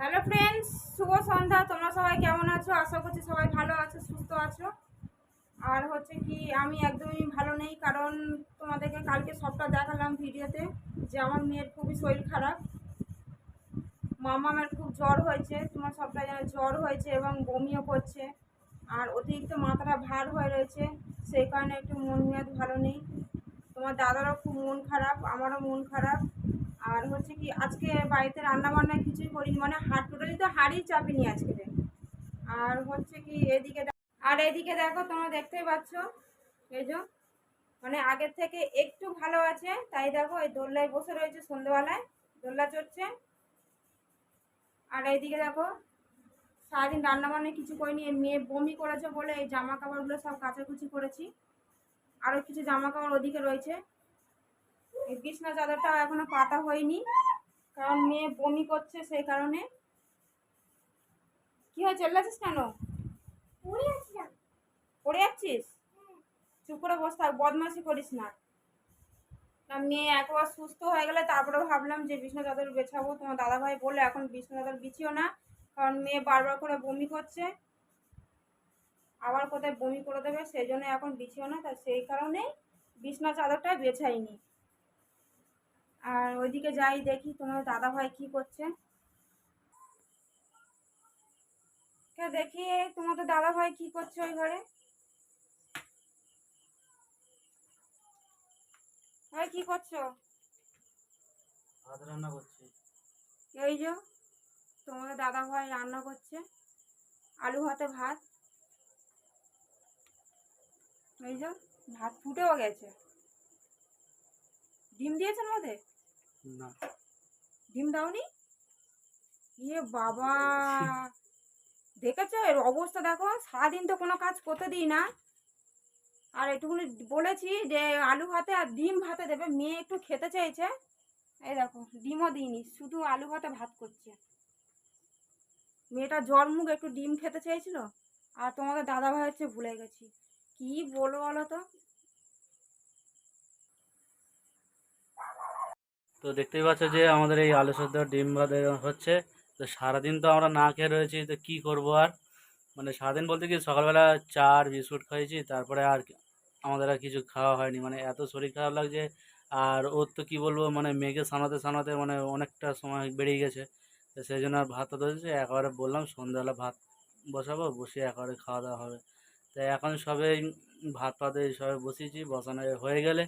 Hello friends শুভ সন্ধ্যা, তোমরা সবাই কেমন আছো? আশা করছি সবাই ভালো আছো, সুস্থ আছো। আর হচ্ছে কি, আমি একদমই ভালো নেই, কারণ তোমাদেরকে কালকে সবটা দেখালাম ভিডিওতে যে আমার মেয়ের খুবই শরীর খারাপ। মামামের খুব জ্বর হয়েছে, তোমার সবটা জ্বর হয়েছে এবং বমিও করছে, আর অতিরিক্ত মাথাটা ভার হয়ে রয়েছে, সেই কারণে একটু মন মেয়াদ ভালো নেই। তোমার দাদারও খুব মন খারাপ, আমারও মন খারাপ। আর হচ্ছে কি আজকে বাড়িতে রান্না বান্না কিছুই করিনি মানে হাট টোটালি তো হাড়ই চাপিনি আজকে। আর হচ্ছে কি এদিকে আর এদিকে দেখো তোমরা দেখতেই পাচ্ছ, এই যে মানে আগের থেকে একটু ভালো আছে, তাই দেখো এই দোল্লায় বসে রয়েছে সন্ধ্যেবেলায় দোল্লা চড়ছে। আর এইদিকে দেখো, সারাদিন রান্না বান্না কিছু করিনি মেয়ে বমি করেছে বলে এই জামা কাপড়গুলো সব কাচাকুচি করেছি। আরও কিছু জামা কাপড় ওদিকে রয়েছে। বিছনা চাদরটা এখনও পাতা হয়নি কারণ মেয়ে বমি করছে সেই কারণে। কি হয়েছে? চেল্লাছিস কেন? পড়ে যাচ্ছিস চুপ করে বস থাক বদমাশি করিস না। না মেয়ে একবার সুস্থ হয়ে গেলে তারপরে ভাবলাম যে বিছনা চাদর বেছাবো তোমার দাদাভাই বলে এখন বিছনা চাদর বিছিও না কারণ মেয়ে বারবার করে বমি করছে। আবার কোথায় বমি করে দেবে সেই জন্য এখন বিছিও না তা সেই কারণে বিছনা চাদরটা বেছাইনি আর ওইদিকে যাই দেখি তোমার দাদা ভাই কি করছে। কে দেখি তোমাদের দাদা ভাই কি করছে ওই ঘরে? ভাই কি করছ? ভাত রান্না করছি। এই যে তোমাদের দাদা ভাই রান্না করছে আলু ভাতে ভাত। এই যে ভাত ফুটেও গেছে। ডিম দিয়েছেন মধ্যে না। ডিম দাওনি? ইয়ে বাবা। দেখেছ? এর অবস্থা দেখো। সারাদিন তো কোনো কাজ করতে দিই না। আর একটুখানি বলেছি যে আলু ভাতে আর ডিম ভাতে দেবে। মেয়ে একটু খেতে চাইছে। এই দেখো ডিমও দিইনি শুধু আলু ভাতে ভাত করছে। মেয়েটা জ্বর মুখ একটু ডিম খেতে চাইছিল। আর তোমাদের দাদা ভাই হচ্ছে ভুলে গেছি। কি বলো বলো তো? তো দেখতেই পাচ্ছ যে আমাদের এই আলু সেদ্ধ ডিম ভাত হচ্ছে। তো সারাদিন তো আমরা না খেয়ে রয়েছি, তো কি করব আর? মানে সারাদিন বলতে কি সকালবেলা চা আর বিস্কুট খাইছি তারপরে আর আমাদের আর কিছু খাওয়া হয়নি। মানে এত শরীর খারাপ লাগছে, আর ওর তো কি বলব মানে মেঘে সামলাতে সামলাতে মানে অনেকটা সময় বেরিয়ে গেছে। তো সেই জন্য আর ভাতটা ধরেছে একবারে বললাম সন্ধ্যাবেলা ভাত বসাবো, বসিয়ে একবারে খাওয়া দাওয়া হবে। তো এখন সবে ভাত পাতে সবে বসিয়েছি, বসানো হয়ে গেলে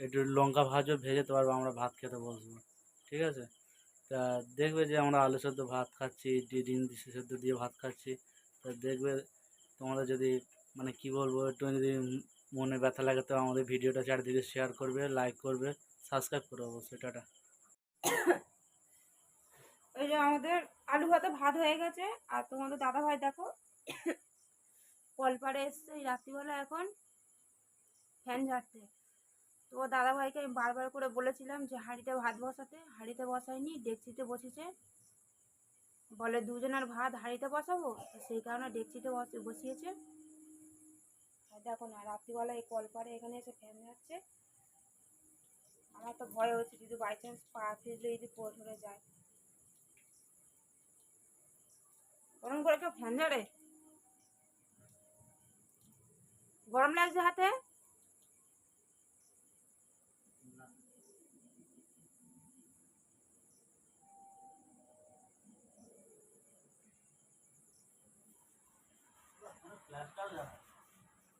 একটু লঙ্কা ভাজও ভেজে পারব, আমরা ভাত খেতে বসবো। ঠিক আছে? তা দেখবে যে আমরা আলু সেদ্ধ ভাত খাচ্ছি ডিম সেদ্ধ দিয়ে ভাত খাচ্ছি। তা দেখবে তোমাদের যদি মানে কি বলব, একটু যদি মনে ব্যথা লাগে তো আমাদের ভিডিওটা চারিদিকে শেয়ার করবে লাইক করবে সাবস্ক্রাইব করবে অবশ্যই, টাটা। ওই যে আমাদের আলু ভাতে ভাত হয়ে গেছে, আর তোমাদের দাদা ভাই দেখো কলপাড়ে এসছে, এই রাত্রিবেলা এখন ফ্যান ঝাড়তে। তো ও দাদা ভাইকে আমি বারবার করে বলেছিলাম যে, হাঁড়িতে ভাত বসাতে, হাঁড়িতে বসাইনি ডেকচিতে বসেছে। বলে, দুজনের ভাত হাঁড়িতে বসাবো? তো সেই কারণে ডেকচিতে বসে, বসিয়েছে। আর দেখো না রাত্রিবেলা এই কলপাড়ে এখানে এসে ফ্যান যাচ্ছে আমার তো ভয় হচ্ছে, যদি বাই চান্স পা ফিরলে যদি পড়ে ধরে যায়। গরম করে কেউ ফ্যান ঝাড়ে? গরম লাগছে হাতে?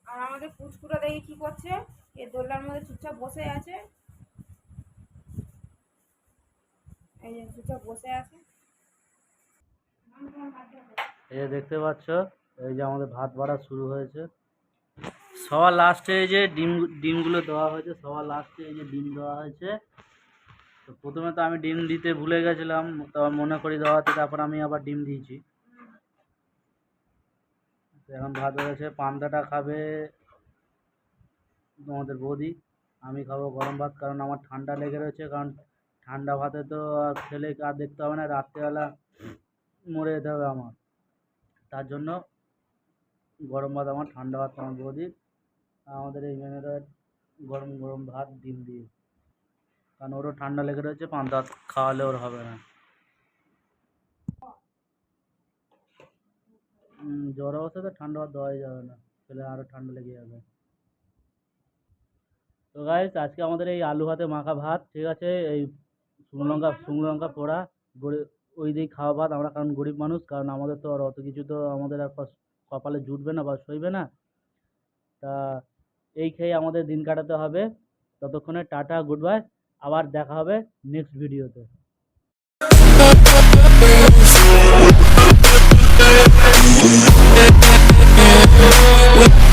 আর আমাদের পুচকুটা দেখি কি করছে? এ দোলনার মধ্যে চুপচাপ বসে আছে। এই যে চুপচাপ বসে আছে। এই যে দেখতে পাচ্ছ, এই যে আমাদের ভাত বাড়া শুরু হয়েছে। সবার লাস্টে এই যে ডিম, ডিমগুলো দেওয়া হয়েছে, সবার লাস্টে এই যে ডিম দেওয়া হয়েছে। তো প্রথমে তো আমি ডিম দিতে ভুলে গেছিলাম মনে করি দেওয়াতে তারপর আমি আবার ডিম দিয়েছি। এখন ভাত হয়ে গেছে পান্তাটা খাবে তোমাদের বৌদি। আমি খাব গরম ভাত, কারণ আমার ঠান্ডা লেগে রয়েছে, কারণ ঠান্ডা ভাতে তো আর খেলে আর দেখতে হবে না, রাত্রেবেলা মরে যেতে হবে আমার। তার জন্য গরম ভাত আমার, ঠান্ডা ভাত আমার বৌদি। আমাদের এই মেনুটা গরম গরম ভাত ডিম দিয়ে। কারণ ওরও ঠান্ডা লেগে রয়েছে পান্তা খাওয়ালে ওর হবে না। জ্বর অবস্থায় তো ঠান্ডা ভাত দেওয়াই যাবে না। তাহলে আরও ঠান্ডা লেগে যাবে। তো গাইস আজকে আমাদের এই আলু ভাতে মাখা ভাত, ঠিক আছে? এই শুকনো লঙ্কা শুকনো লঙ্কা পোড়া ওই দিয়েই খাওয়া ভাত। আমরা কারণ গরিব মানুষ, কারণ আমাদের তো আর অত কিছু তো আমাদের আর কপালে জুটবে না বা সইবে না। তা এই খেয়ে আমাদের দিন কাটাতে হবে। ততক্ষণে টাটা গুড বাই আবার দেখা হবে নেক্সট ভিডিওতে We